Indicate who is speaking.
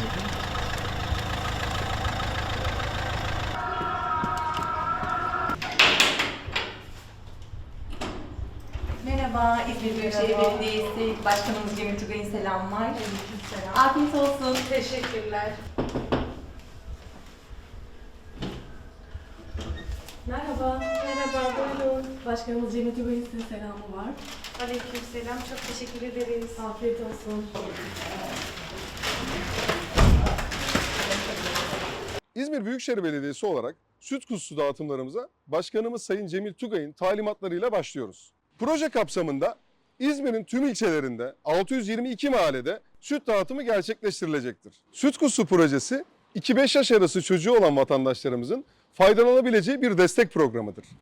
Speaker 1: anladım. Merhaba, İzmir Büyükşehir
Speaker 2: Merhaba.
Speaker 1: Belediyesi Başkanımız Cemil Tugay'ın selamlar.
Speaker 2: Selam.
Speaker 1: Afiyet olsun.
Speaker 2: Teşekkürler.
Speaker 3: Merhaba.
Speaker 2: Merhaba, buyurun.
Speaker 3: Başkanımız Cemil Tugay'ın size selamı var.
Speaker 2: Aleykümselam, çok teşekkür ederiz.
Speaker 3: Afiyet olsun.
Speaker 4: İzmir Büyükşehir Belediyesi olarak süt kuzusu dağıtımlarımıza Başkanımız Sayın Cemil Tugay'ın talimatlarıyla başlıyoruz. Proje kapsamında İzmir'in tüm ilçelerinde 622 mahallede süt dağıtımı gerçekleştirilecektir. Süt kuzusu projesi 2-5 yaş arası çocuğu olan vatandaşlarımızın faydalanabileceği bir destek programıdır.